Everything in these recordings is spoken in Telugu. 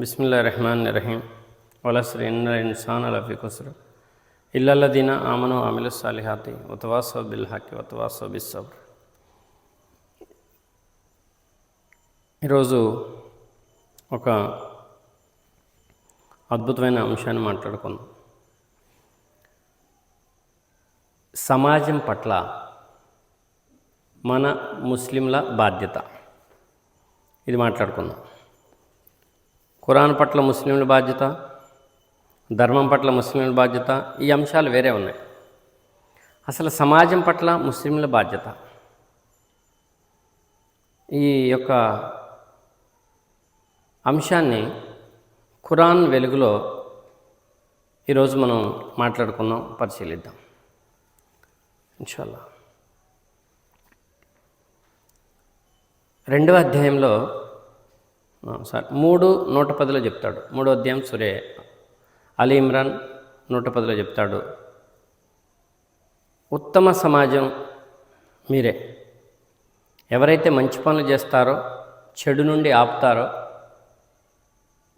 బిస్మిల్లా రెహమాన్ రహీం వలసరి ఇన్నర ఇన్సాన్ అలఫీ కుసరు ఇల్లల్లదీన ఆమను అమిలు సాలిహాతి. ఉతవాసో బిల్ హాకి ఉతవాసో బిస్సబ్ ఈరోజు ఒక అద్భుతమైన అంశాన్ని మాట్లాడుకుందాం. సమాజం పట్ల మన ముస్లింల బాధ్యత. ఇది మాట్లాడుకుందాం. ఖురాన్ పట్ల ముస్లింల బాధ్యత ధర్మం పట్ల ముస్లింల బాధ్యత ఈ అంశాలు వేరే ఉన్నాయి. అసలు సమాజం పట్ల ముస్లింల బాధ్యత ఈ యొక్క అంశాన్ని ఖురాన్ వెలుగులో ఈరోజు మనం మాట్లాడుకుందాం పరిశీలిద్దాం. ఇన్షాల్లా రెండవ అధ్యాయంలో సారీ మూడు నూట పదిలో చెప్తాడు. మూడో అధ్యాయం సురే. అలీ ఇమ్రాన్ నూట పదిలో చెప్తాడు. ఉత్తమ సమాజం మీరే. ఎవరైతే మంచి పనులు చేస్తారో చెడు నుండి ఆపుతారో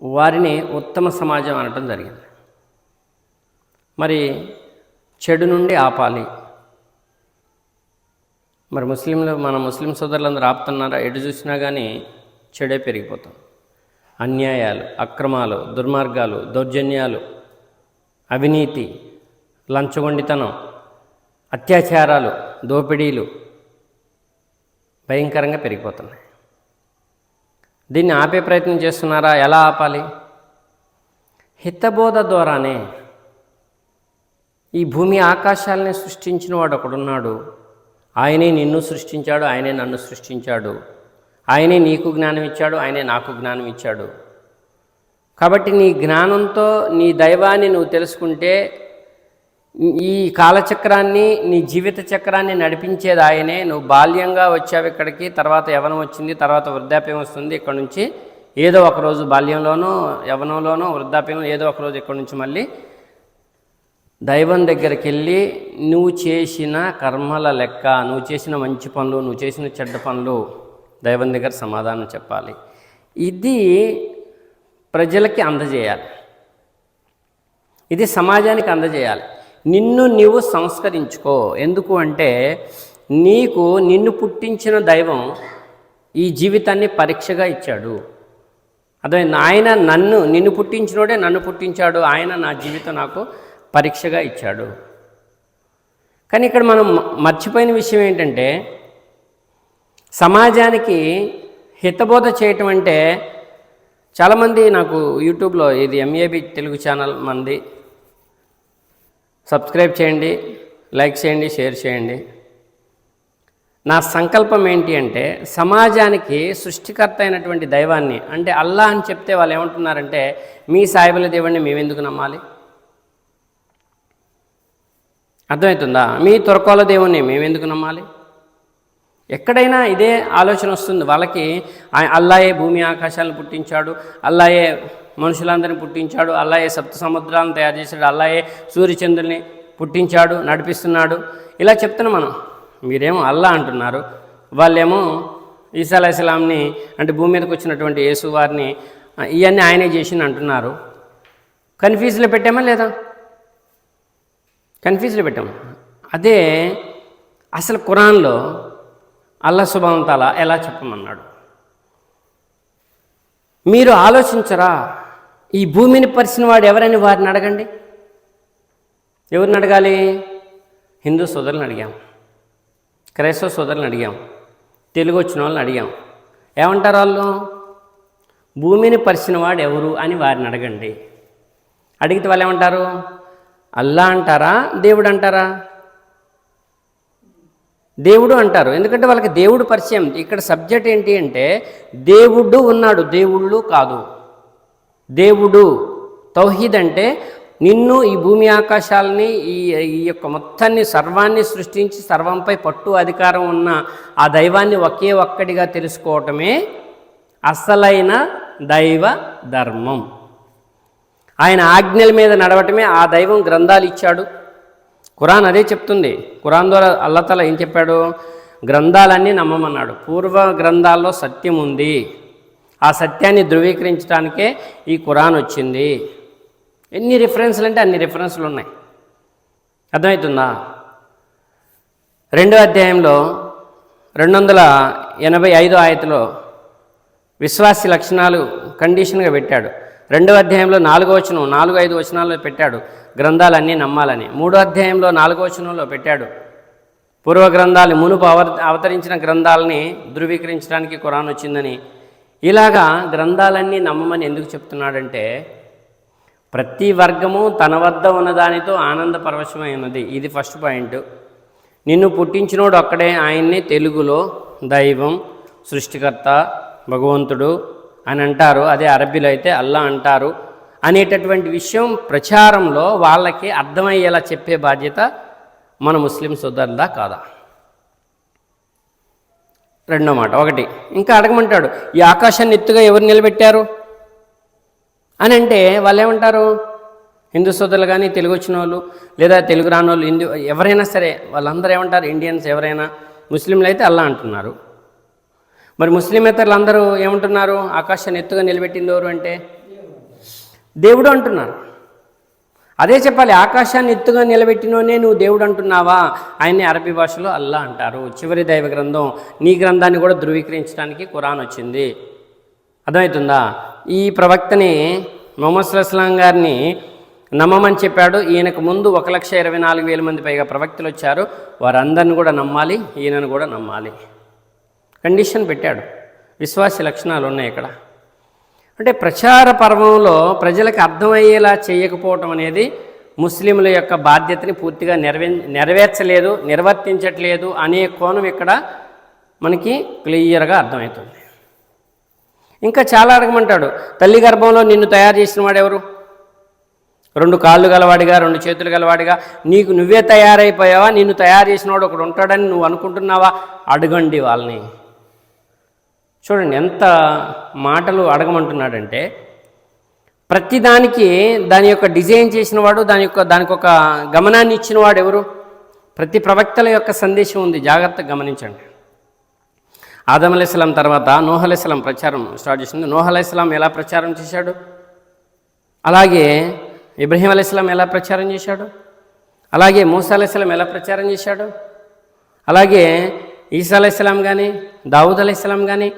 వారిని ఉత్తమ సమాజం అనటం జరిగింది. మరి చెడు నుండి ఆపాలి. మరి ముస్లింలు మన ముస్లిం సోదరులందరూ ఆపుతున్నారా? ఎటు చూసినా కానీ చెడే పెరిగిపోతాం. అన్యాయాలు అక్రమాలు దుర్మార్గాలు దౌర్జన్యాలు అవినీతి లంచగొండితనం అత్యాచారాలు దోపిడీలు భయంకరంగా పెరిగిపోతున్నాయి. దీన్ని ఆపే ప్రయత్నం చేస్తున్నారా? ఎలా ఆపాలి? హితబోధ ద్వారానే ఈ భూమి ఆకాశాలని సృష్టించిన వాడు ఒకడున్నాడు. ఆయనే నిన్ను సృష్టించాడు ఆయనే నన్ను సృష్టించాడు. ఆయనే నీకు జ్ఞానం ఇచ్చాడు ఆయనే నాకు జ్ఞానం ఇచ్చాడు. కాబట్టి నీ జ్ఞానంతో నీ దైవాన్ని నువ్వు తెలుసుకుంటే ఈ కాలచక్రాన్ని నీ జీవిత చక్రాన్ని నడిపించేది ఆయనే. నువ్వు బాల్యంగా వచ్చావు ఇక్కడికి తర్వాత యవనం వచ్చింది తర్వాత వృద్ధాప్యం వస్తుంది ఇక్కడ నుంచి ఏదో ఒక రోజు బాల్యంలోనో యవనంలోనో వృద్ధాప్యంలో ఏదో ఒక రోజు ఇక్కడ నుంచి మళ్ళీ దైవం దగ్గరికి వెళ్ళి నువ్వు చేసిన కర్మల లెక్క నువ్వు చేసిన మంచి పనులు నువ్వు చేసిన చెడ్డ పనులు దైవం దగ్గర సమాధానం చెప్పాలి. ఇది ప్రజలకి అందజేయాలి. ఇది సమాజానికి అందజేయాలి. నిన్ను నీవు సంస్కరించుకో. ఎందుకు అంటే నీకు నిన్ను పుట్టించిన దైవం ఈ జీవితాన్ని పరీక్షగా ఇచ్చాడు. అదే ఆయన నన్ను నిన్ను పుట్టించినోడే నన్ను పుట్టించాడు. ఆయన నా జీవితం నాకు పరీక్షగా ఇచ్చాడు. కానీ ఇక్కడ మనం మర్చిపోయిన విషయం ఏంటంటే సమాజానికి హితబోధ చేయటం అంటే చాలామంది నాకు యూట్యూబ్లో ఇది ఎంఏబి తెలుగు ఛానల్ మంది. సబ్స్క్రైబ్ చేయండి లైక్ చేయండి షేర్ చేయండి. నా సంకల్పం ఏంటి అంటే సమాజానికి సృష్టికర్త అయినటువంటి దైవాన్ని అంటే అల్లా అని చెప్తే వాళ్ళు ఏమంటున్నారంటే మీ సాయిబుల దేవుణ్ణి మేమెందుకు నమ్మాలి? అర్థమవుతుందా? మీ తొరకోల దేవుణ్ణి మేమెందుకు నమ్మాలి? ఎక్కడైనా ఇదే ఆలోచన వస్తుంది. వాళ్ళకి అల్లాయే భూమి ఆకాశాలను పుట్టించాడు అల్లాయే మనుషులందరిని పుట్టించాడు అల్లాయే సప్త సముద్రాలను తయారు చేశాడు అల్లాయే సూర్యచంద్రుల్ని పుట్టించాడు నడిపిస్తున్నాడు. ఇలా చెప్తున్నాం మనం. మీరేమో అల్లా అంటున్నారు. వాళ్ళేమో ఈసా ఇస్లాంని అంటే భూమి మీదకి వచ్చినటువంటి యేసు వారిని ఇవన్నీ ఆయనే చేసింది అంటున్నారు. కన్ఫ్యూజ్లో పెట్టామా లేదా? కన్ఫ్యూజ్లో పెట్టాము? అదే అసలు ఖురాన్లో అల్లా శుభావంతాలా ఎలా చెప్పమన్నాడు? మీరు ఆలోచించరా ఈ భూమిని పరిచిన వాడు ఎవరని వారిని అడగండి. ఎవరిని అడగాలి? హిందూ సోదరులను అడిగాం క్రైస్తవ సోదరులను అడిగాం తెలుగు వచ్చిన వాళ్ళని అడిగాం. ఏమంటారు వాళ్ళు? భూమిని పరిచిన వాడు ఎవరు అని వారిని అడగండి. అడిగితే వాళ్ళు ఏమంటారు? అల్లా అంటారా? దేవుడు అంటారా? దేవుడు అంటారు. ఎందుకంటే వాళ్ళకి దేవుడు పరిచయం. ఇక్కడ సబ్జెక్ట్ ఏంటి అంటే దేవుడు ఉన్నాడు దేవుళ్ళు కాదు. దేవుడు తౌహీద్ అంటే నిన్ను ఈ భూమి ఆకాశాలని ఈ ఈ యొక్క మొత్తాన్ని సర్వాన్ని సృష్టించి సర్వంపై పట్టు అధికారం ఉన్న ఆ దైవాన్ని ఒకే ఒక్కడిగా తెలుసుకోవటమే అసలైన దైవ ధర్మం. ఆయన ఆజ్ఞల మీద నడవటమే ఆ దైవం గ్రంథాలు ఇచ్చాడు. ఖురాన్ అదే చెప్తుంది. ఖురాన్ ద్వారా అల్లతల ఏం చెప్పాడు? గ్రంథాలన్నీ నమ్మమన్నాడు. పూర్వ గ్రంథాల్లో సత్యం ఉంది. ఆ సత్యాన్ని ధృవీకరించడానికే ఈ ఖురాన్ వచ్చింది. ఎన్ని రిఫరెన్స్లు అంటే అన్ని రిఫరెన్స్లు ఉన్నాయి. అర్థమవుతుందా? రెండో అధ్యాయంలో రెండు వందల ఎనభై ఐదో ఆయతలో విశ్వాసి లక్షణాలు కండిషన్గా పెట్టాడు. రెండో అధ్యాయంలో నాలుగో వచనం నాలుగు ఐదు వచనాల్లో పెట్టాడు. గ్రంథాలన్నీ నమ్మాలని. మూడో అధ్యాయంలో నాలుగో వచనంలో పెట్టాడు. పూర్వ గ్రంథాలు మునుపు అవ అవతరించిన గ్రంథాలని ధృవీకరించడానికి ఖురాన్ వచ్చిందని. ఇలాగా గ్రంథాలన్నీ నమ్మమని ఎందుకు చెప్తున్నాడంటే ప్రతి వర్గము తన వద్ద ఉన్న దానితో ఆనంద పరవశమై ఉన్నది ఇది ఫస్ట్ పాయింట్. నిన్ను పుట్టించినోడు ఒక్కడే ఆయన్నే తెలుగులో దైవం సృష్టికర్త భగవంతుడు అని అంటారు. అదే అరబీలో అయితే అల్లా అంటారు. అనేటటువంటి విషయం ప్రచారంలో వాళ్ళకి అర్థమయ్యేలా చెప్పే బాధ్యత మన ముస్లిం సోదరులదా కాదా? రెండో మాట ఒకటి. ఇంకా అడగమంటాడు ఈ ఆకాశాన్ని ఎత్తుగా ఎవరు నిలబెట్టారు? అని అంటే వాళ్ళు ఏమంటారు హిందూ సోదరులు కానీ తెలుగు వచ్చిన వాళ్ళు లేదా తెలుగు రాని వాళ్ళు హిందూ ఎవరైనా సరే వాళ్ళందరూ ఏమంటారు? ఇండియన్స్ ఎవరైనా ముస్లింలు అయితే అల్లా అంటున్నారు. మరి ముస్లిమేతరులు అందరూ ఏమంటున్నారు? ఆకాశాన్ని ఎత్తుగా నిలబెట్టింది ఎవరు అంటే? దేవుడు అంటున్నారు. అదే చెప్పాలి ఆకాశాన్ని ఎత్తుగా నిలబెట్టినోనే నువ్వు దేవుడు అంటున్నావా? ఆయన్ని అరబీ భాషలో అల్లా అంటారు. చివరి దైవ గ్రంథం నీ గ్రంథాన్ని కూడా ధృవీకరించడానికి ఖురాన్ వచ్చింది. అర్థమవుతుందా? ఈ ప్రవక్తని మొహమ్మద్ సుల్లాం గారిని నమ్మమని చెప్పాడు. ఈయనకు ముందు ఒక లక్ష ఇరవై నాలుగు వేల మంది పైగా ప్రవక్తలు వచ్చారు. వారందరిని కూడా నమ్మాలి ఈయనను కూడా నమ్మాలి. కండిషన్ పెట్టాడు. విశ్వాస లక్షణాలు ఉన్నాయి ఇక్కడ. అంటే ప్రచార పర్వంలో ప్రజలకు అర్థమయ్యేలా చేయకపోవటం అనేది ముస్లింల యొక్క బాధ్యతని పూర్తిగా నెరవే నెరవేర్చలేదు నిర్వర్తించట్లేదు అనే కోణం ఇక్కడ మనకి క్లియర్గా అర్థమవుతుంది. ఇంకా చాలా అడగమంటాడు తల్లి గర్భంలో నిన్ను తయారు చేసిన వాడెవరు? రెండు కాళ్ళు గలవాడిగా రెండు చేతులు గలవాడిగా నీకు నువ్వే తయారైపోయావా? నిన్ను తయారు చేసినవాడు ఒకడు ఉంటాడని నువ్వు అనుకుంటున్నావా? అడగండి వాళ్ళని. చూడండి ఎంత మాటలు అడగమంటున్నాడంటే ప్రతిదానికి దాని యొక్క డిజైన్ చేసినవాడు దాని యొక్క దానికి ఒక గమనాన్ని ఇచ్చినవాడు ఎవరు? ప్రతి ప్రవక్తల యొక్క సందేశం ఉంది. జాగ్రత్తగా గమనించండి. ఆదం అలైస్లాం తర్వాత నోహ్ అలైస్లాం ప్రచారం స్టార్ట్ చేసింది. నోహ్ అలైస్లాం ఎలా ప్రచారం చేశాడు? అలాగే ఇబ్రహీం అలైస్లాం ఎలా ప్రచారం చేశాడు? అలాగే మూసా అలైస్లాం ఎలా ప్రచారం చేశాడు? అలాగే ఈసా అలైస్లాం కానీ దావుద్ అలైస్లాం కానీ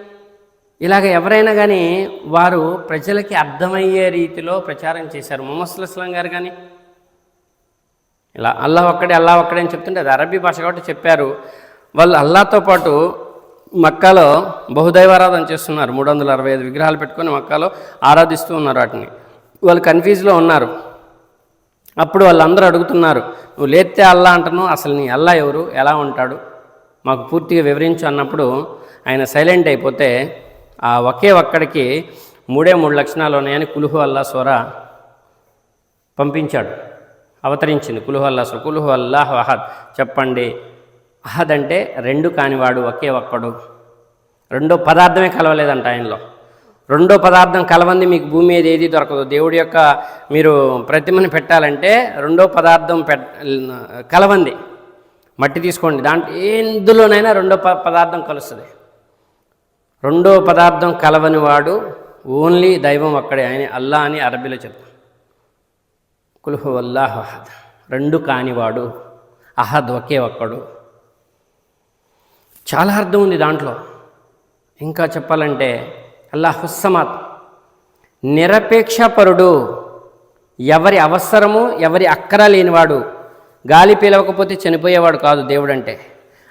ఇలాగ ఎవరైనా కానీ వారు ప్రజలకి అర్థమయ్యే రీతిలో ప్రచారం చేశారు. మొహమ్మద్ అస్లాం గారు కానీ ఇలా అల్లా ఒక్కడే అల్లా ఒక్కడే అని చెప్తుంటే అది అరబీ భాష కాబట్టి చెప్పారు. వాళ్ళు అల్లాతో పాటు మక్కాలో బహుదైవారాధన చేస్తున్నారు. మూడు వందల అరవై ఐదు విగ్రహాలు పెట్టుకొని మక్కాలో ఆరాధిస్తూ ఉన్నారు వాటిని. వాళ్ళు కన్ఫ్యూజ్లో ఉన్నారు. అప్పుడు వాళ్ళందరూ అడుగుతున్నారు నువ్వు లేతే అల్లా అంటున్నావు అసలు నీ అల్లా ఎవరు? ఎలా ఉంటాడు? మాకు పూర్తిగా వివరించు అన్నప్పుడు ఆయన సైలెంట్ అయిపోతే ఆ ఒకే ఒక్కడికి మూడే మూడు లక్షణాలు ఉన్నాయని కులుహు అల్లా స్వర పంపించాడు. అవతరించింది కులుహు అల్లా స్వర కులుహు అల్లాహ్ అహద్. చెప్పండి అహద్ అంటే రెండు కానివాడు ఒకే ఒక్కడు. రెండో పదార్థమే కలవలేదంట ఆయనలో. రెండో పదార్థం కలవంది మీకు భూమి మీద ఏది దొరకదు. దేవుడి యొక్క మీరు ప్రతిమని పెట్టాలంటే రెండో పదార్థం పెట్ కలవంది. మట్టి తీసుకోండి. దాంట్లో ఎందులోనైనా రెండో ప పదార్థం కలుస్తుంది. రెండో పదార్థం కలవని వాడు ఓన్లీ దైవం అక్కడే ఆయన అల్లా అని అరబీలో చెప్తాం. కుల్హు అల్లాహ్ అహద్. రెండు కానివాడు అహద్ ఒకే ఒక్కడు. చాలా అర్థం ఉంది దాంట్లో. ఇంకా చెప్పాలంటే అల్లాహుస్సమాత్ నిరపేక్షపరుడు ఎవరి అవసరము ఎవరి అక్కర లేనివాడు గాలి పీలవకపోతే చనిపోయేవాడు కాదు దేవుడంటే.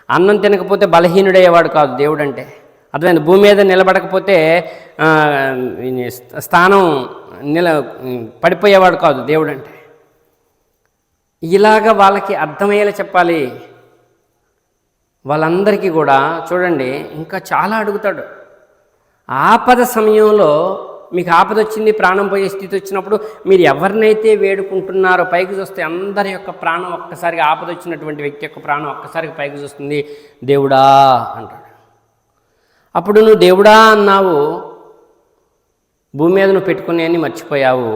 అన్నం తినకపోతే బలహీనుడయ్యేవాడు కాదు దేవుడంటే. అర్థమైంది? భూమి మీద నిలబడకపోతే స్థానం నిల పడిపోయేవాడు కాదు దేవుడంటే. ఇలాగ వాళ్ళకి అర్థమయ్యేలా చెప్పాలి. వాళ్ళందరికీ కూడా చూడండి ఇంకా చాలా అడుగుతాడు. ఆపద సమయంలో మీకు ఆపద వచ్చింది ప్రాణం పోయే స్థితి వచ్చినప్పుడు మీరు ఎవరినైతే వేడుకుంటున్నారో పైకి చూస్తే అందరి యొక్క ప్రాణం ఒక్కసారిగా ఆపద వచ్చినటువంటి వ్యక్తి యొక్క ప్రాణం ఒక్కసారిగా పైకి చూస్తుంది దేవుడా అంటాడు. అప్పుడు నువ్వు దేవుడా అన్నావు భూమి మీద నువ్వు పెట్టుకునే అని మర్చిపోయావు.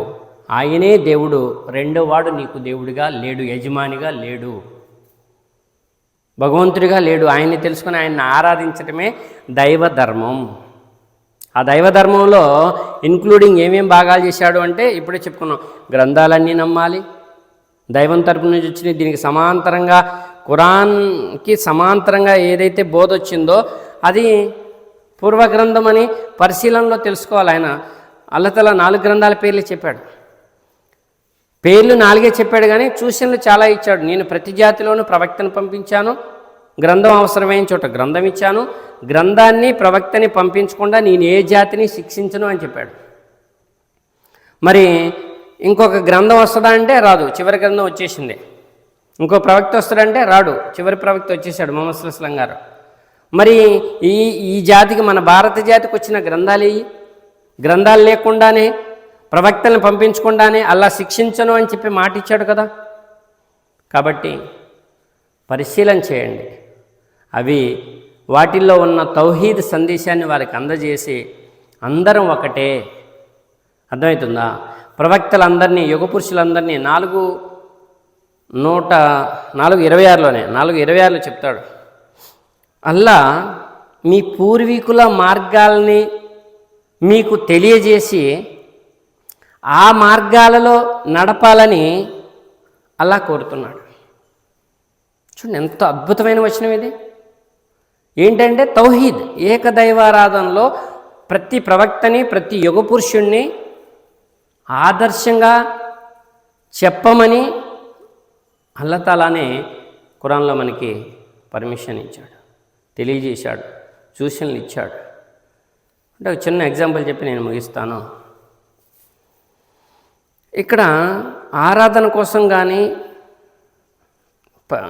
ఆయనే దేవుడు రెండో వాడు నీకు దేవుడిగా లేడు యజమానిగా లేడు. భగవంతుడిగా లేడు. ఆయన్ని తెలుసుకొని ఆయన్ని ఆరాధించటమే దైవ ధర్మం ఆ దైవధర్మంలో ఇన్క్లూడింగ్ ఏమేం భాగాలు చేశాడు అంటే ఇప్పుడే చెప్పుకున్నాం. గ్రంథాలన్నీ నమ్మాలి. దైవం తరపు నుంచి వచ్చిన దీనికి సమాంతరంగా ఖురాన్కి సమాంతరంగా ఏదైతే బోధ వచ్చిందో అది పూర్వగ్రంథం అని పరిశీలనలో తెలుసుకోవాలి ఆయన. అల్లతల నాలుగు గ్రంథాల పేర్లు చెప్పాడు. పేర్లు నాలుగే చెప్పాడు కానీ సూచనలు చాలా ఇచ్చాడు. నేను ప్రతి జాతిలోనూ ప్రవక్తను పంపించాను. గ్రంథం అవసరమైన చోట గ్రంథం ఇచ్చాను. గ్రంథాన్ని ప్రవక్తని పంపించకుండా నేను ఏ జాతిని శిక్షించను అని చెప్పాడు. మరి ఇంకొక గ్రంథం వస్తుందా అంటే రాదు. చివరి గ్రంథం వచ్చేసింది. ఇంకో ప్రవక్త వస్తాడంటే రాడు. చివరి ప్రవక్త వచ్చేసాడు మొహమ్మద్ సుస్లం గారు. మరి ఈ ఈ జాతికి మన భారత జాతికి వచ్చిన గ్రంథాలు గ్రంథాలు లేకుండానే ప్రవక్తలను పంపించకుండానే అలా శిక్షించను అని చెప్పి మాట ఇచ్చాడు కదా. కాబట్టి పరిశీలన చేయండి. అవి వాటిల్లో ఉన్న తౌహీద్ సందేశాన్ని వారికి అందజేసి అందరం ఒకటే. అర్థమవుతుందా? ప్రవక్తలందరినీ యుగ పురుషులందరినీ నాలుగు నూట నాలుగు ఇరవై ఆరులోనే నాలుగు ఇరవై ఆరులో చెప్తాడు. అల్లా మీ పూర్వీకుల మార్గాల్ని మీకు తెలియజేసి ఆ మార్గాలలో నడపాలని అలా కోరుతున్నాడు. చూడండి ఎంత అద్భుతమైన వచనం ఇది. ఏంటంటే తౌహీద్ ఏకదైవారాధనలో ప్రతి ప్రవక్తని ప్రతి యుగ పురుషుణ్ణి ఆదర్శంగా చెప్పమని అల్లతాలానే ఖురాన్లో మనకి పర్మిషన్ ఇచ్చాడు. తెలియజేశాడు సూచనలు ఇచ్చాడు. అంటే ఒక చిన్న ఎగ్జాంపుల్ చెప్పి నేను ముగిస్తాను. ఇక్కడ ఆరాధన కోసం కానీ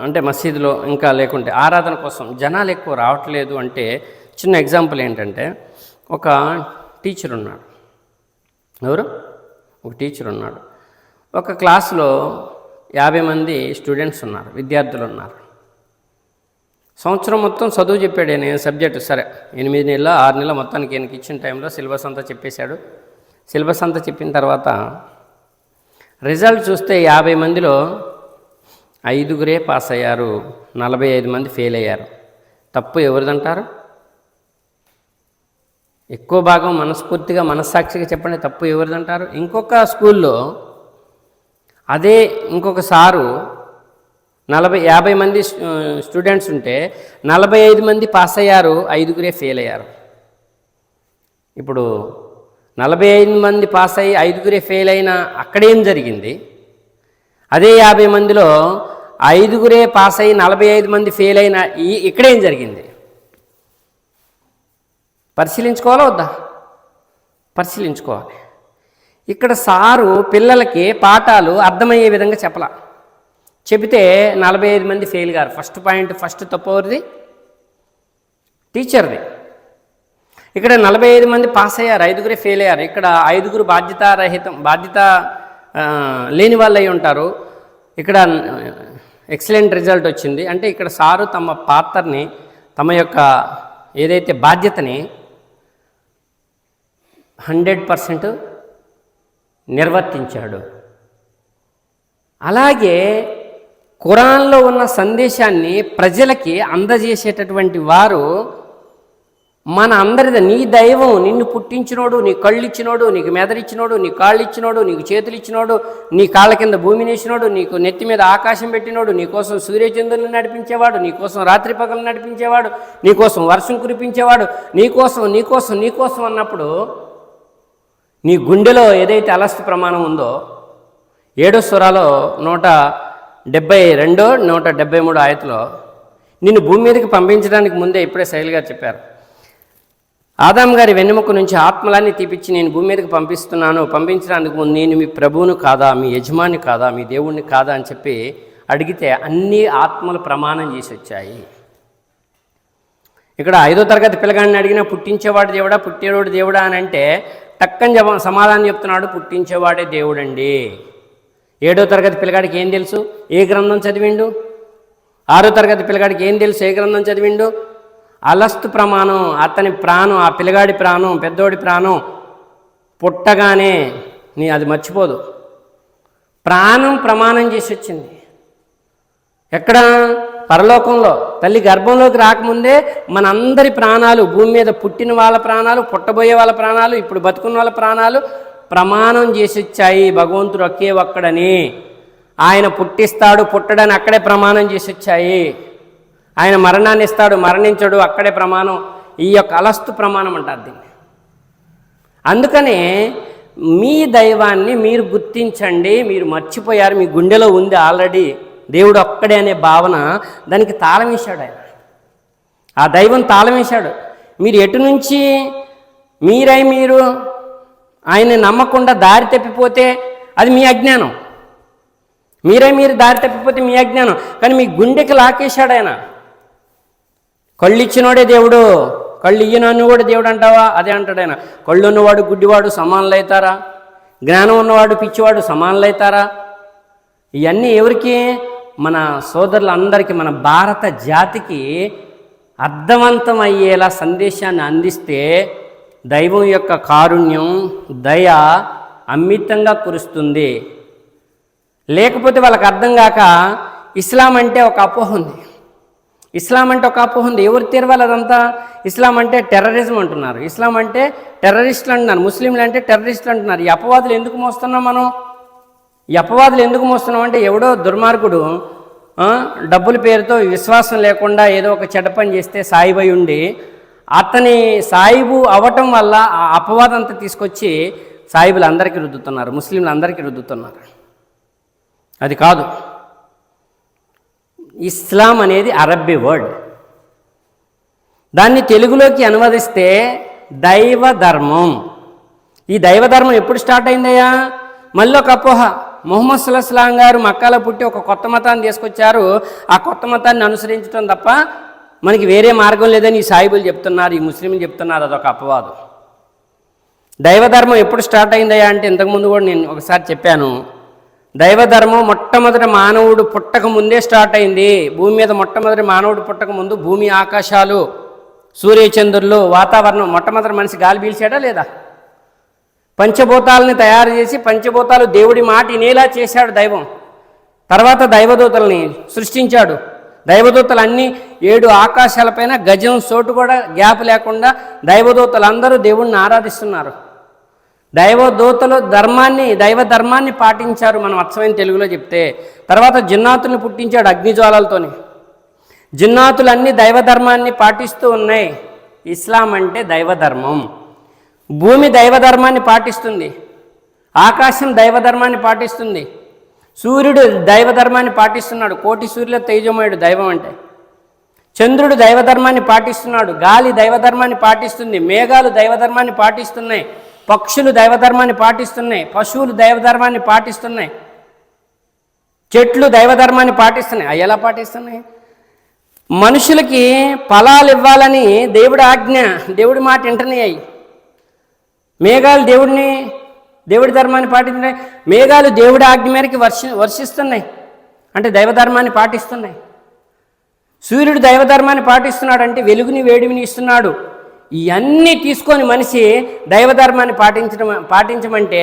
అంటే మసీదులో ఇంకా లేకుంటే ఆరాధన కోసం జనాలు ఎక్కువ రావట్లేదు అంటే చిన్న ఎగ్జాంపుల్ ఏంటంటే ఒక టీచర్ ఉన్నాడు. ఎవరు? ఒక టీచర్ ఉన్నాడు. ఒక క్లాస్లో యాభై మంది స్టూడెంట్స్ ఉన్నారు విద్యార్థులు ఉన్నారు. సంవత్సరం మొత్తం చదువు చెప్పాడు నేను సబ్జెక్టు సరే ఎనిమిది నెలల ఆరు నెలల మొత్తానికి ఈయనకి ఇచ్చిన టైంలో సిలబస్ అంతా చెప్పేశాడు. సిలబస్ అంతా చెప్పిన తర్వాత రిజల్ట్ చూస్తే యాభై మందిలో ఐదుగురే పాస్ అయ్యారు నలభై ఐదు మంది ఫెయిల్ అయ్యారు. తప్పు ఎవరిదంటారు? ఎక్కువ భాగం మనస్ఫూర్తిగా మనస్సాక్షిగా చెప్పండి తప్పు ఎవరిదంటారు? ఇంకొక స్కూల్లో అదే ఇంకొక సారు నలభై యాభై మంది స్టూడెంట్స్ ఉంటే నలభై ఐదు మంది పాస్ అయ్యారు ఐదుగురే ఫెయిల్ అయ్యారు. ఇప్పుడు నలభై ఐదు మంది పాస్ అయ్యి ఐదుగురే ఫెయిల్ అయిన అక్కడేం జరిగింది? అదే యాభై మందిలో ఐదుగురే పాస్ అయ్యి నలభై ఐదు మంది ఫెయిల్ అయిన ఈ ఇక్కడేం జరిగింది? పరిశీలించుకోవాలా వద్దా? పరిశీలించుకోవాలి. ఇక్కడ సారు పిల్లలకి పాఠాలు అర్థమయ్యే విధంగా చెప్పలా. చెబితే నలభై ఐదు మంది ఫెయిల్ గారు. ఫస్ట్ పాయింట్ ఫస్ట్ తప్పవరిది టీచర్ది. ఇక్కడ నలభై ఐదు మంది పాస్ అయ్యారు ఐదుగురే ఫెయిల్ అయ్యారు. ఇక్కడ ఐదుగురు బాధ్యతారహితం బాధ్యత లేని వాళ్ళు అయి ఉంటారు. ఇక్కడ ఎక్సలెంట్ రిజల్ట్ వచ్చింది. అంటే ఇక్కడ సారు తమ పాత్రని తమ యొక్క ఏదైతే బాధ్యతని హండ్రెడ్ పర్సెంట్ నిర్వర్తించాడు. అలాగే ఖురాన్లో ఉన్న సందేశాన్ని ప్రజలకి అందజేసేటటువంటి వారు మన అందరిది నీ దైవం నిన్ను పుట్టించినోడు నీ కళ్ళు ఇచ్చినోడు నీకు మెదడిచ్చినోడు నీ కాళ్ళు ఇచ్చినోడు నీకు చేతులు ఇచ్చినోడు నీ కాళ్ళ కింద భూమిని ఇచ్చినోడు నీకు నెత్తి మీద ఆకాశం పెట్టినోడు నీ కోసం సూర్యచంద్రులను నడిపించేవాడు నీ కోసం రాత్రి పగలు నడిపించేవాడు నీ కోసం వర్షం కురిపించేవాడు నీకోసం నీకోసం నీకోసం అన్నప్పుడు నీ గుండెలో ఏదైతే అలస్తి ప్రమాణం ఉందో ఏడో స్వరాలో నూట డెబ్బై రెండో నూట డెబ్బై మూడు ఆయతలో నిన్ను భూమి మీదకి పంపించడానికి ముందే ఇప్పుడే శైలి గారు చెప్పారు. ఆదాం గారి వెన్నెముక నుంచి ఆత్మలాన్ని తీపిచ్చి నేను భూమి మీదకి పంపిస్తున్నాను. పంపించడానికి ముందు నేను మీ ప్రభువును కాదా మీ యజమాని కాదా మీ దేవుణ్ణి కాదా అని చెప్పి అడిగితే అన్ని ఆత్మలు ప్రమాణం చేసి వచ్చాయి. ఇక్కడ ఐదో తరగతి పిల్లగాడిని అడిగినా పుట్టించేవాడు దేవుడా పుట్టేవాడు దేవుడా అని అంటే టక్కని జవా సమాధానం చెప్తున్నాడు పుట్టించేవాడే దేవుడండి. ఏడో తరగతి పిల్లగాడికి ఏం తెలుసు? ఏ గ్రంథం చదివిండు? ఆరో తరగతి పిల్లగాడికి ఏం తెలుసు? ఏ గ్రంథం చదివిండు? అలస్తు ప్రమాణం అతని ప్రాణం ఆ పిల్లగాడి ప్రాణం పెద్దోడి ప్రాణం పుట్టగానే నీ అది మర్చిపోదు. ప్రాణం ప్రమాణం చేసి వచ్చింది. ఎక్కడ? పరలోకంలో. తల్లి గర్భంలోకి రాకముందే మనందరి ప్రాణాలు భూమి మీద పుట్టిన వాళ్ళ ప్రాణాలు పుట్టబోయే వాళ్ళ ప్రాణాలు ఇప్పుడు బతుకున్న వాళ్ళ ప్రాణాలు ప్రమాణం చేసి వచ్చాయి భగవంతుడు ఒకే ఒక్కడని. ఆయన పుట్టిస్తాడు పుట్టడని అక్కడే ప్రమాణం చేసి వచ్చాయి ఆయన మరణాన్ని ఇస్తాడు మరణించడు అక్కడే ప్రమాణం. ఈ యొక్క అలస్తు ప్రమాణం అంటారు దీన్ని. అందుకనే మీ దైవాన్ని మీరు గుర్తించండి మీరు మర్చిపోయారు మీ గుండెలో ఉంది ఆల్రెడీ. దేవుడు ఒక్కడే అనే భావన దానికి తాళం వేశాడు ఆయన. ఆ దైవం తాళం వేశాడు. మీరు ఎటు నుంచి మీరై మీరు ఆయన్ని నమ్మకుండా దారి తప్పిపోతే అది మీ అజ్ఞానం. మీరే మీరు దారి తప్పిపోతే మీ అజ్ఞానం. కానీ మీ గుండెకి లాకేశాడు ఆయన. కళ్ళు ఇచ్చినోడే దేవుడు కళ్ళు ఇయ్యనన్ను కూడా దేవుడు అంటావా? అదే అంటాడు ఆయన. కళ్ళు ఉన్నవాడు గుడ్డివాడు సమానులు అవుతారా జ్ఞానం ఉన్నవాడు పిచ్చివాడు సమానులు అవుతారా ఇవన్నీ ఎవరికి? మన సోదరులందరికీ మన భారత జాతికి అర్థవంతం అయ్యేలా సందేశాన్ని అందిస్తే దైవం యొక్క కారుణ్యం దయ అమితంగా కురుస్తుంది. లేకపోతే వాళ్ళకి అర్థం కాక ఇస్లాం అంటే ఒక అపోహ ఉంది. ఇస్లాం అంటే ఒక అపోహ ఉంది. ఎవరు తీరవాలి అదంతా? ఇస్లాం అంటే టెర్రరిజం అంటున్నారు. ఇస్లాం అంటే టెర్రరిస్టులు అంటున్నారు. ముస్లింలు అంటే టెర్రరిస్టులు అంటున్నారు. ఈ అపవాదులు ఎందుకు మోస్తున్నాం మనం? ఈ అపవాదులు ఎందుకు మోస్తున్నాం అంటే ఎవడో దుర్మార్గుడు డబ్బుల పేరుతో విశ్వాసం లేకుండా ఏదో ఒక చెడ్డ పని చేస్తే సాయిబై ఉండి అతని సాయిబు అవ్వటం వల్ల ఆ అపవాదం అంతా తీసుకొచ్చి సాయిబులు అందరికీ రుద్దుతున్నారు ముస్లింలు అందరికీ రుద్దుతున్నారు. అది కాదు. ఇస్లాం అనేది అరబ్బీ వర్డ్ దాన్ని తెలుగులోకి అనువదిస్తే దైవ ధర్మం ఈ దైవ ధర్మం ఎప్పుడు స్టార్ట్ అయిందయ్యా? మళ్ళీ ఒక అపోహ. మొహమ్మద్ సుల్లాహం గారు మక్కాలో పుట్టి ఒక కొత్త మతాన్ని తీసుకొచ్చారు. ఆ కొత్త మతాన్ని అనుసరించడం తప్ప మనకి వేరే మార్గం లేదని ఈ సాయిబులు చెప్తున్నారు ఈ ముస్లింలు చెప్తున్నారు అదొక అపవాదం. దైవధర్మం ఎప్పుడు స్టార్ట్ అయిందయ్యా అంటే ఇంతకుముందు కూడా నేను ఒకసారి చెప్పాను. దైవధర్మం మొట్టమొదటి మానవుడు పుట్టక ముందే స్టార్ట్ అయింది. భూమి మీద మొట్టమొదటి మానవుడు పుట్టక ముందు భూమి ఆకాశాలు సూర్యచంద్రులు వాతావరణం మొట్టమొదటి మనిషి గాలి పీల్చాడా లేదా? పంచభూతాలని తయారు చేసి పంచభూతాలు దేవుడి మాట వినేలా చేశాడు దైవం. తర్వాత దైవదూతల్ని సృష్టించాడు. దైవదూతలు అన్ని ఏడు ఆకాశాలపైన గజం చోటు కూడా గ్యాప్ లేకుండా దైవదూతలు అందరూ దేవుణ్ణి ఆరాధిస్తున్నారు. దైవదూతలు ధర్మాన్ని దైవ ధర్మాన్ని పాటించారు మనం అచ్చమైన తెలుగులో చెప్తే. తర్వాత జిన్నాతుల్ని పుట్టించాడు అగ్నిజ్వాలలతోని. జిన్నాతులు అన్ని దైవ ధర్మాన్ని పాటిస్తూ ఉన్నాయి. ఇస్లాం అంటే దైవ ధర్మం భూమి దైవ ధర్మాన్ని పాటిస్తుంది. ఆకాశం దైవ ధర్మాన్ని పాటిస్తుంది. సూర్యుడు దైవధర్మాన్ని పాటిస్తున్నాడు. కోటి సూర్యుల తేజమయుడు దైవం అంటే. చంద్రుడు దైవధర్మాన్ని పాటిస్తున్నాడు. గాలి దైవధర్మాన్ని పాటిస్తుంది. మేఘాలు దైవధర్మాన్ని పాటిస్తున్నాయి. పక్షులు దైవధర్మాన్ని పాటిస్తున్నాయి. పశువులు దైవధర్మాన్ని పాటిస్తున్నాయి. చెట్లు దైవధర్మాన్ని పాటిస్తున్నాయి. అవి ఎలా పాటిస్తున్నాయి? మనుషులకి ఫలాలు ఇవ్వాలని దేవుడి ఆజ్ఞ దేవుడి మాట వింటున్నాయి మేఘాలు దేవుడిని దేవుడి ధర్మాన్ని పాటిస్తున్నాయి. మేఘాలు దేవుడి ఆజ్ఞ మేరకు వర్షి వర్షిస్తున్నాయి. అంటే దైవధర్మాన్ని పాటిస్తున్నాయి. సూర్యుడు దైవధర్మాన్ని పాటిస్తున్నాడు అంటే వెలుగుని వేడివిని ఇస్తున్నాడు. ఇవన్నీ తీసుకొని మనిషి దైవధర్మాన్ని పాటించడం పాటించమంటే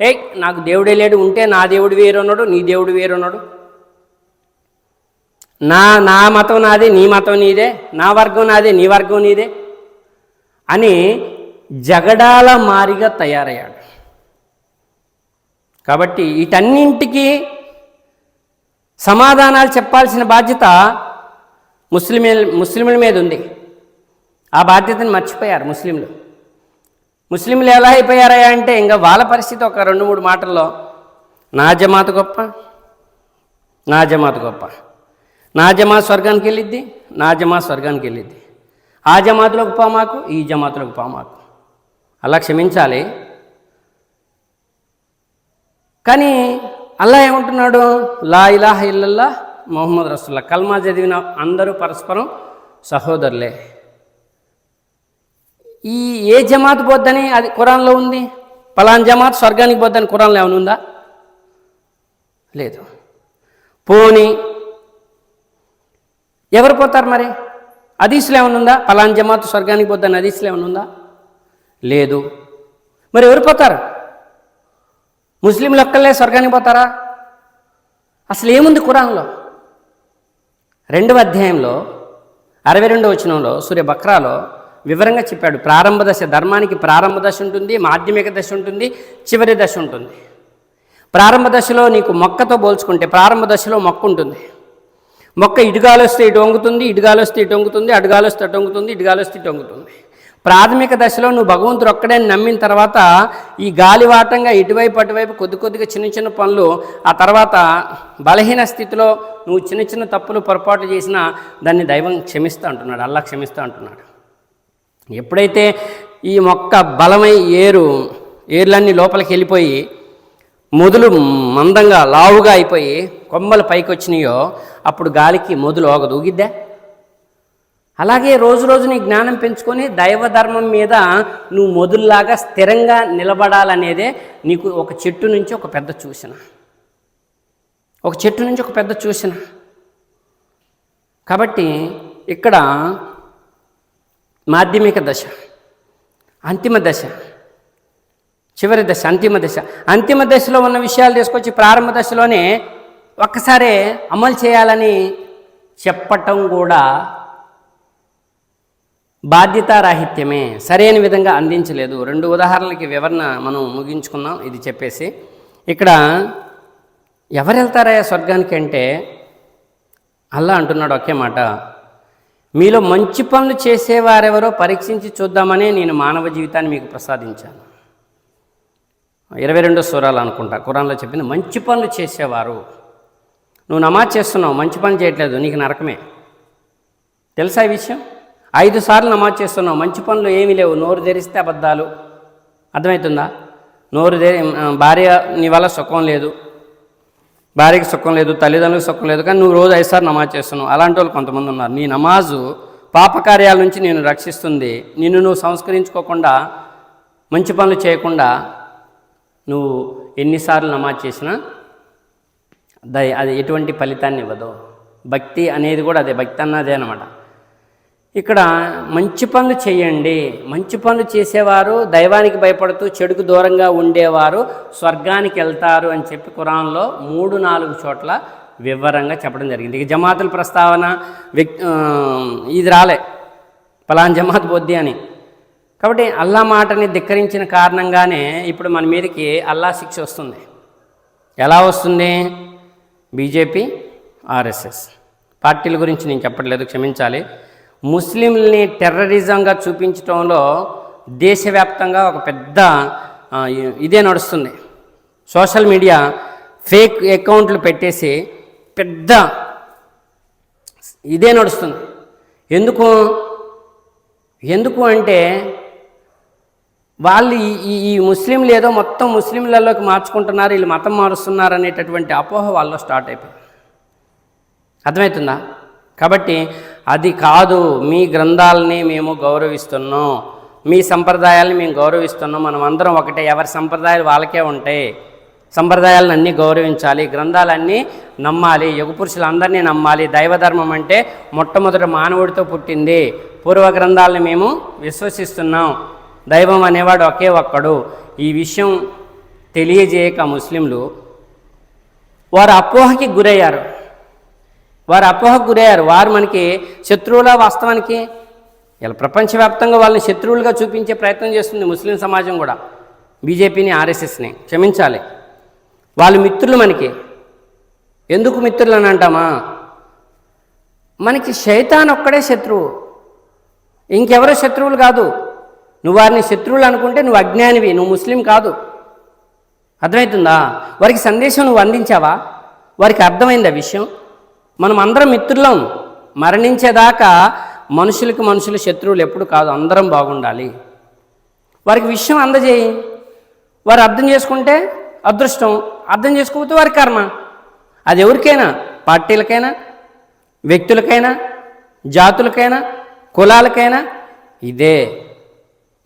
ఏ నాకు దేవుడే లేడు ఉంటే నా దేవుడు వేరున్నాడు నీ దేవుడు వేరున్నాడు. నా నా మతం నాదే నీ మతం నీదే నా వర్గం నాదే నీ వర్గం నీదే అని జగడాల మారిగా తయారయ్యాడు. కాబట్టి వీటన్నింటికి సమాధానాలు చెప్పాల్సిన బాధ్యత ముస్లిం ముస్లింల మీద ఉంది. ఆ బాధ్యతను మర్చిపోయారు ముస్లింలు. ముస్లింలు ఎలా అయిపోయారా అంటే ఇంకా వాళ్ళ పరిస్థితి ఒక రెండు మూడు మాటల్లో నా జమాత్ గొప్ప నా జమాత్ గొప్ప. నా జమాత్ స్వర్గానికి వెళ్ళిద్ది నా జమాత్ స్వర్గానికి వెళ్ళిద్ది. ఆ జమాతులోకి పా మాకు ఈ జమాతులోకి పా మాకు అలా క్షమించాలి. కానీ అల్లా ఏమంటున్నాడు? లా ఇలాహ ఇల్లల్లా మొహమ్మద్ రసుల్లా కల్మా చదివిన అందరూ పరస్పరం సహోదరులే. ఈ ఏ జమాత్ పోద్దని అది ఖురాన్లో ఉంది? పలాన్ జమాత్ స్వర్గానికి పోద్దని కురాన్లో ఏమైనా ఉందా? లేదు. పోని ఎవరు పోతారు మరి? అదీసులు ఏమైనా ఉందా? పలాన్ జమాత్ స్వర్గానికి పోద్దని అదీసులు ఏమైనా ఉందా? లేదు. మరి ఎవరు పోతారు? ముస్లింలు ఒక్కళ్ళే స్వర్గానికి పోతారా? అసలు ఏముంది కురాన్లో? రెండవ అధ్యాయంలో అరవై రెండవ వచనంలో సూర్య బక్రాలో వివరంగా చెప్పాడు. ప్రారంభ దశ ధర్మానికి ప్రారంభ దశ ఉంటుంది మాధ్యమిక దశ ఉంటుంది చివరి దశ ఉంటుంది. ప్రారంభ దశలో నీకు మొక్కతో పోల్చుకుంటే ప్రారంభ దశలో మొక్క ఉంటుంది. మొక్క ఇటుగాలు వస్తే ఇటు వంగుతుంది ఇటుగాలు వస్తే ఇటు వంగుతుంది అడుగాలు వస్తే అటు వంగుతుంది ఇటుగాలు వస్తే ఇటు వంగుతుంది. ప్రాథమిక దశలో నువ్వు భగవంతుడు ఒక్కడేని నమ్మిన తర్వాత ఈ గాలివాటంగా ఇటువైపు అటువైపు కొద్ది కొద్దిగా చిన్న చిన్న పనులు ఆ తర్వాత బలహీన స్థితిలో నువ్వు చిన్న చిన్న తప్పులు పొరపాటు చేసినా దాన్ని దైవం క్షమిస్తూ అంటున్నాడు అల్లా క్షమిస్తూ అంటున్నాడు. ఎప్పుడైతే ఈ మొక్క బలమై ఏరు ఏర్లన్నీ లోపలికి వెళ్ళిపోయి మొదలు మందంగా లావుగా అయిపోయి కొమ్మలు పైకి వచ్చినాయో అప్పుడు గాలికి మొదలు ఒక ఊగిద్దా? అలాగే రోజు రోజు నీ జ్ఞానం పెంచుకొని దైవ ధర్మం మీద నువ్వు మొదలులాగా స్థిరంగా నిలబడాలనేదే నీకు ఒక చెట్టు నుంచి ఒక పెద్ద చూసిన. ఒక చెట్టు నుంచి ఒక పెద్ద చూసిన. కాబట్టి ఇక్కడ మాధ్యమిక దశ అంతిమ దశ చివరి దశ అంతిమ దశ. అంతిమ దశలో ఉన్న విషయాలు తీసుకొచ్చి ప్రారంభ దశలోనే ఒక్కసారే అమలు చేయాలని చెప్పటం కూడా బాధ్యతారాహిత్యమే సరైన విధంగా అందించలేదు. రెండు ఉదాహరణలకి వివరణ మనం ముగించుకున్నాం ఇది చెప్పేసి ఇక్కడ ఎవరు వెళ్తారయ్యా స్వర్గానికి అంటే అల్లా అంటున్నాడు ఒకే మాట. మీలో మంచి పనులు చేసేవారెవరో పరీక్షించి చూద్దామనే నేను మానవ జీవితాన్ని మీకు ప్రసాదించాను. ఇరవై రెండో సూరాలు అనుకుంటా. ఖురాన్లో చెప్పింది మంచి పనులు చేసేవారు. నువ్వు నమాజ్ చేస్తున్నావు మంచి పని చేయట్లేదు నీకు నరకమే. తెలుసా ఈ విషయం? ఐదు సార్లు నమాజ్ చేస్తున్నావు మంచి పనులు ఏమీ లేవు నోరు తెరిస్తే అబద్ధాలు. అర్థమవుతుందా? నోరు తెరి భార్య నీ వల్ల సుఖం లేదు. భార్యకి సుఖం లేదు తల్లిదండ్రులకు సుఖం లేదు కానీ నువ్వు రోజు ఐదుసార్లు నమాజ్ చేస్తున్నావు. అలాంటి వాళ్ళు కొంతమంది ఉన్నారు. నీ నమాజు పాపకార్యాల నుంచి నేను రక్షిస్తుంది. నిన్ను నువ్వు సంస్కరించుకోకుండా మంచి పనులు చేయకుండా నువ్వు ఎన్నిసార్లు నమాజ్ చేసినా అది ఎటువంటి ఫలితాన్ని ఇవ్వదు. భక్తి అనేది కూడా అదే భక్తి అన్నదే అనమాట ఇక్కడ మంచి పనులు చేయండి. మంచి పనులు చేసేవారు దైవానికి భయపడుతూ చెడుకు దూరంగా ఉండేవారు స్వర్గానికి వెళ్తారు అని చెప్పి కురాన్లో మూడు నాలుగు చోట్ల వివరంగా చెప్పడం జరిగింది. ఇక జమాతుల ప్రస్తావన వ్యక్తి ఇది రాలే. పలాన్ జమాత్ బొద్ది అని. కాబట్టి అల్లా మాటని ధిక్కరించిన కారణంగానే ఇప్పుడు మన మీదకి అల్లా శిక్ష వస్తుంది. ఎలా వస్తుంది? BJP RSS. పార్టీల గురించి నేను చెప్పట్లేదు క్షమించాలి. ముస్లింలని టెర్రరిజంగా చూపించడంలో దేశవ్యాప్తంగా ఒక పెద్ద ఇదే నడుస్తుంది. సోషల్ మీడియా ఫేక్ అకౌంట్లు పెట్టేసి పెద్ద ఇదే నడుస్తుంది. ఎందుకు? ఎందుకు అంటే వాళ్ళు ఈ- ఈ ఈ ముస్లింలు ఏదో మొత్తం ముస్లింలలోకి మార్చుకుంటున్నారు వీళ్ళు మతం మారుస్తున్నారు అనేటటువంటి అపోహ వాళ్ళలో స్టార్ట్ అయిపోయింది. అర్థమవుతుందా? కాబట్టి అది కాదు మీ గ్రంథాలని మేము గౌరవిస్తున్నాం. మీ సంప్రదాయాలని మేము గౌరవిస్తున్నాం. మనం అందరం ఒకటే. ఎవరి సంప్రదాయాలు వాళ్ళకే ఉంటాయి. సంప్రదాయాలను అన్నీ గౌరవించాలి. గ్రంథాలన్నీ నమ్మాలి. యుగపురుషులందరినీ నమ్మాలి. దైవధర్మం అంటే మొట్టమొదట మానవుడితో పుట్టింది. పూర్వ గ్రంథాలను మేము విశ్వసిస్తున్నాం. దైవం అనేవాడు ఒకే ఒక్కడు. ఈ విషయం తెలియజేయక ముస్లింలు వారు అపోహకి గురయ్యారు. వారు అపోహకు గురయ్యారు. వారు మనకి శత్రువుల వాస్తవానికి ఇలా ప్రపంచవ్యాప్తంగా వాళ్ళని శత్రువులుగా చూపించే ప్రయత్నం చేస్తుంది ముస్లిం సమాజం కూడా. బీజేపీని ఆర్ఎస్ఎస్ని క్షమించాలి. వాళ్ళు మిత్రులు మనకి. ఎందుకు మిత్రులు అని అంటామా? మనకి శైతాన్ ఒక్కడే శత్రువు. ఇంకెవరో శత్రువులు కాదు. నువ్వు వారిని శత్రువులు అనుకుంటే నువ్వు అజ్ఞానివి నువ్వు ముస్లిం కాదు. అర్థమవుతుందా? వారికి సందేశం నువ్వు అందించావా? వారికి అర్థమైందా విషయం? మనం అందరం మిత్రులం. మరణించేదాకా మనుషులకు మనుషులు శత్రువులు ఎప్పుడు కాదు అందరం బాగుండాలి. వారికి విషయం అందజేయి. వారు అర్థం చేసుకుంటే అదృష్టం. అర్థం చేసుకోకపోతే వారి కర్మ. అది ఎవరికైనా పార్టీలకైనా వ్యక్తులకైనా జాతులకైనా కులాలకైనా ఇదే.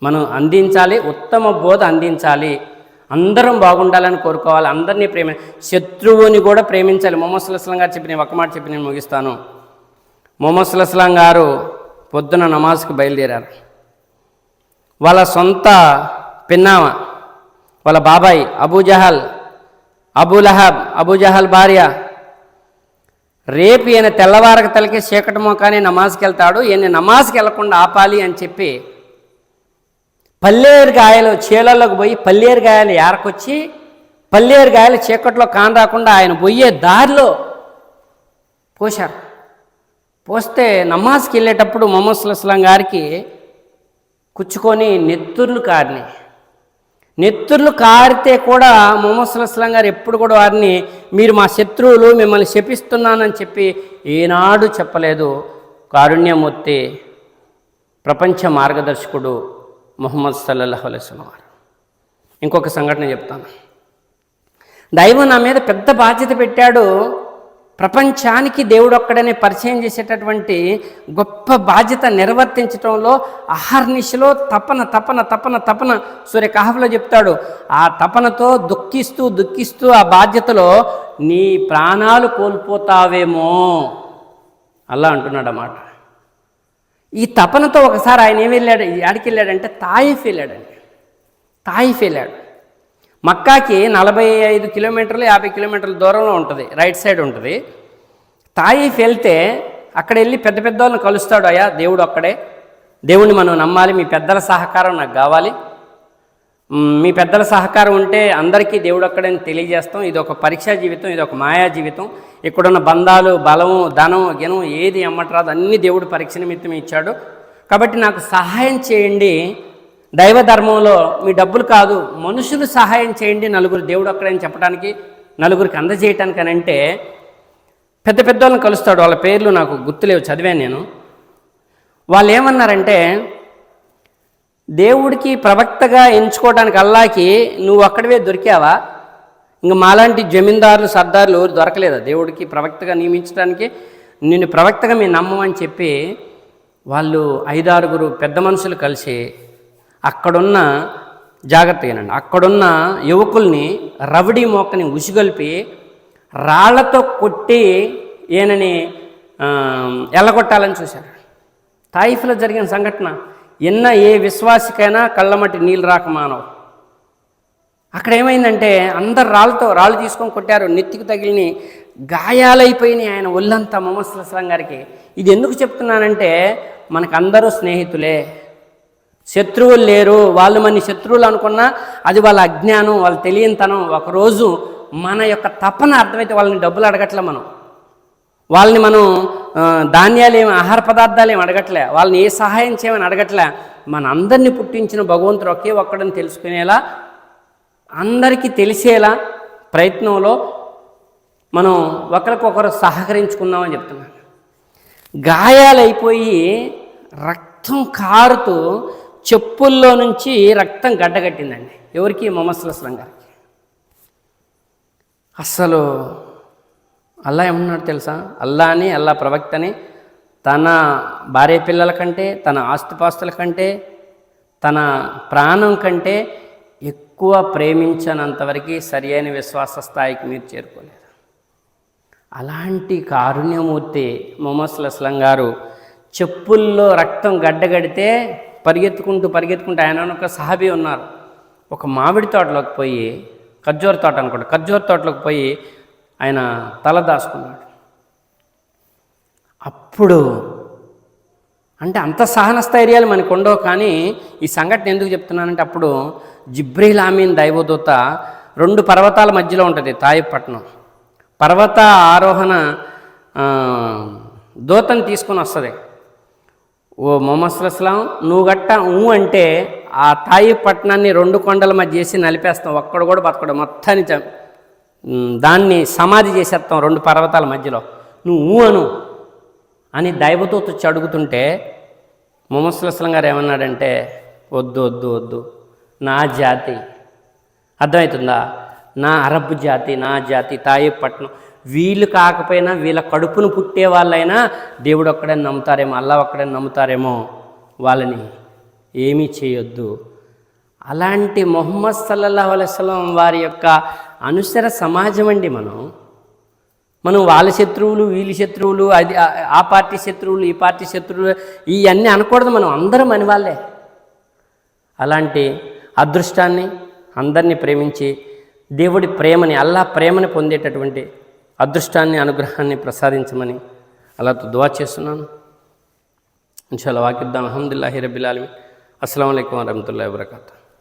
మనం అందించాలి ఉత్తమ బోధ అందించాలి. అందరం బాగుండాలని కోరుకోవాలి. అందరినీ ప్రేమ శత్రువుని కూడా ప్రేమించాలి. మొహమ్మద్ గారు చెప్పి నేను ఒక మాట చెప్పి నేను ముగిస్తాను. మొహమ్మద్ సుల్లాం గారు పొద్దున నమాజ్కి బయలుదేరారు. వాళ్ళ సొంత పిన్నామ వాళ్ళ బాబాయ్ అబూ జహల్ అబూజహల్ జహల్ భార్య రేపు ఈయన తెల్లవారక తలకి చీకటి మోకానే నమాజ్కి వెళ్తాడు. ఈయన నమాజ్కి వెళ్ళకుండా ఆపాలి అని చెప్పి పల్లేరు గాయలు చీలల్లోకి పోయి పల్లేరు గాయలు ఏరకొచ్చి పల్లేరు గాయలు చీకట్లో కానరాకుండా ఆయన పోయే దారిలో పోశారు. పోస్తే నమాజ్కి వెళ్ళేటప్పుడు మొహమ్మద్ సుల్లాం గారికి కుచ్చుకొని నెత్తుర్లు కారినాయి. నెత్తుర్లు కారితే కూడా మొహమ్మద్ సుల్లాం గారు ఎప్పుడు కూడా వారిని మీరు మా శత్రువులు మిమ్మల్ని శపిస్తున్నానని చెప్పి ఏనాడు చెప్పలేదు. కారుణ్యమూర్తి ప్రపంచ మార్గదర్శకుడు మొహమ్మద్ సల్లల్లాహు అలైస్లం వారు ఇంకొక సంఘటన చెప్తాను. దైవం నా మీద పెద్ద బాధ్యత పెట్టాడు. ప్రపంచానికి దేవుడు ఒక్కడనే పరిచయం చేసేటటువంటి గొప్ప బాధ్యత నిర్వర్తించడంలో అహర్నిశలో తపన తపన తపన తపన సూర్య కహఫ్లో చెప్తాడు. ఆ తపనతో దుఃఖిస్తూ దుఃఖిస్తూ ఆ బాధ్యతలో నీ ప్రాణాలు కోల్పోతావేమో అలా అంటున్నాడు అన్నమాట ఈ తపనతో ఒకసారి ఆయన ఏమి వెళ్ళాడు? ఆడికి వెళ్ళాడంటే తాయిఫ్ వెళ్ళాడండి. తాయిఫ్ వెళ్ళాడు. మక్కాకి నలభై ఐదు కిలోమీటర్లు యాభై కిలోమీటర్ల దూరంలో ఉంటుంది. రైట్ సైడ్ ఉంటుంది. తాయిఫ్ వెళ్తే అక్కడ వెళ్ళి పెద్ద పెద్ద వాళ్ళని కలుస్తాడు. అయ్యా దేవుడు అక్కడే దేవుణ్ణి మనం నమ్మాలి. మీ పెద్దల సహకారం నాకు కావాలి. మీ పెద్దల సహకారం ఉంటే అందరికీ దేవుడు అక్కడని తెలియజేస్తాం. ఇది ఒక పరీక్షా జీవితం ఇది ఒక మాయా జీవితం. ఇక్కడున్న బంధాలు బలము ధనం గినం ఏది అమ్మటరాదు అన్ని దేవుడు పరీక్ష నిమిత్తం ఇచ్చాడు. కాబట్టి నాకు సహాయం చేయండి. దైవ ధర్మంలో మీ డబ్బులు కాదు మనుషులు సహాయం చేయండి నలుగురు దేవుడు ఒక్కడని చెప్పడానికి నలుగురికి అందజేయటానికి అని అంటే పెద్ద పెద్ద వాళ్ళని కలుస్తాడు. వాళ్ళ పేర్లు నాకు గుర్తులేవు చదివాను నేను. వాళ్ళు ఏమన్నారంటే దేవుడికి ప్రవక్తగా ఎంచుకోవడానికి అల్లాకి నువ్వు అక్కడవే దొరికావా? ఇంకా మాలాంటి జమీందారులు సర్దారులు ఎవరు దొరకలేదా. దేవుడికి ప్రవక్తగా నియమించడానికి నిన్ను ప్రవక్తగా మేము నమ్మమని చెప్పి వాళ్ళు ఐదారుగురు పెద్ద మనుషులు కలిసి అక్కడున్న జాగ్రత్తగానండి అక్కడున్న యువకుల్ని రవిడి మొక్కని ఉసిగొల్పి రాళ్ళతో కొట్టి ఈయనని ఎల్లగొట్టాలని చూశారు. తాయిఫ్లో జరిగిన సంఘటన ఎన్న ఏ విశ్వాసికైనా కళ్ళమట్టి నీళ్ళు రాక మానవు. అక్కడ ఏమైందంటే అందరు రాళ్ళతో రాళ్ళు తీసుకొని కొట్టారు. నెత్తికి తగిలిని గాయాలైపోయినాయి ఆయన ఒళ్ళంతా మొహమ్మద్ అస్లాం గారికి. ఇది ఎందుకు చెప్తున్నానంటే మనకు అందరూ స్నేహితులే. శత్రువులు లేరు. వాళ్ళు మన శత్రువులు అనుకున్నా అది వాళ్ళ అజ్ఞానం వాళ్ళ తెలియనితనం. ఒకరోజు మన యొక్క తపన అర్థమైతే వాళ్ళని డబ్బులు అడగట్లే మనం. వాళ్ళని మనం ధాన్యాలు ఏమి ఆహార పదార్థాలు ఏమి అడగట్లే. వాళ్ళని ఏ సహాయం చేయమని అడగట్లే. మన అందరినీ పుట్టించిన భగవంతుడు ఒకే ఒక్కడని తెలుసుకునేలా అందరికీ తెలిసేలా ప్రయత్నంలో మనం ఒకరికొకరు సహకరించుకుందామని చెప్తున్నాను. గాయాలైపోయి రక్తం కారుతూ చెప్పుల్లో నుంచి రక్తం గడ్డగట్టిందండి. ఎవరికి? మొహమ్మద్ గారికి. అస్సలు అల్లా ఏమన్నాడు తెలుసా? అల్లాని అల్లా ప్రవక్తని తన భార్య పిల్లల కంటే తన ఆస్తిపాస్తుల కంటే తన ప్రాణం కంటే ఎక్కువ ప్రేమించనంతవరకు సరి అయిన విశ్వాస స్థాయికి మీరు చేరుకోలేదు. అలాంటి కారుణ్యమూర్తి మొహమ్మద్ అస్లం గారు చెప్పుల్లో రక్తం గడ్డగడితే పరిగెత్తుకుంటూ పరిగెత్తుకుంటూ ఆయన ఒక సహాబీ ఉన్నారు. ఒక మామిడి తోటలోకి పోయి ఖర్జూర తోట అనుకోండి ఖర్జూర తోటలోకి పోయి ఆయన తల దాచుకున్నాడు. అప్పుడు అంటే అంత సహన స్థైర్యాలు మనకు ఉండవు కానీ ఈ సంఘటన ఎందుకు చెప్తున్నానంటే అప్పుడు జిబ్రీల్ ఆమీన్ దైవదూత రెండు పర్వతాల మధ్యలో ఉంటుంది తాయిపట్నం పర్వత ఆరోహణ దూతను తీసుకొని వస్తుంది. ఓ మొహమ్మద్ అస్లాం నువ్వు గట్ట ఊ అంటే ఆ తాయి పట్టణాన్ని రెండు కొండల మధ్య చేసి నలిపేస్తాం ఒక్కడు కూడా బతకడు. మొత్తాన్ని దాన్ని సమాధి చేసేస్తాం రెండు పర్వతాల మధ్యలో. నువ్వు ఊ అను. అని దైవతూత వచ్చి అడుగుతుంటే మొహమ్మద్ గారు ఏమన్నాడంటే వద్దు వద్దు వద్దు. నా జాతి. అర్థమవుతుందా? నా అరబ్ జాతి నా జాతి తాయిపట్నం వీళ్ళు కాకపోయినా వీళ్ళ కడుపును పుట్టే వాళ్ళైనా దేవుడు ఒక్కడే నమ్ముతారేమో అల్లా ఒక్కడే నమ్ముతారేమో వాళ్ళని ఏమీ చేయొద్దు. అలాంటి మొహమ్మద్ సల్లల్లాహు అలైస్లం వారి యొక్క అనుసర సమాజం అండి మనం. మనం వాళ్ళ శత్రువులు వీళ్ళ శత్రువులు అది ఆ- పార్టీ శత్రువులు ఈ పార్టీ శత్రువులు ఇవన్నీ అనకూడదు మనం అందరం అని వాళ్ళే. అలాంటి అదృష్టాన్ని అందరినీ ప్రేమించి దేవుడి ప్రేమని అల్లా ప్రేమని పొందేటటువంటి అదృష్టాన్ని అనుగ్రహాన్ని ప్రసాదించమని అలా దువా చేస్తున్నాను. ఇన్షాల్లా వాకిద్దాం. అహమ్మదుల్లాహి రబిల్ అస్సలం అయికం వరహమతుల్లా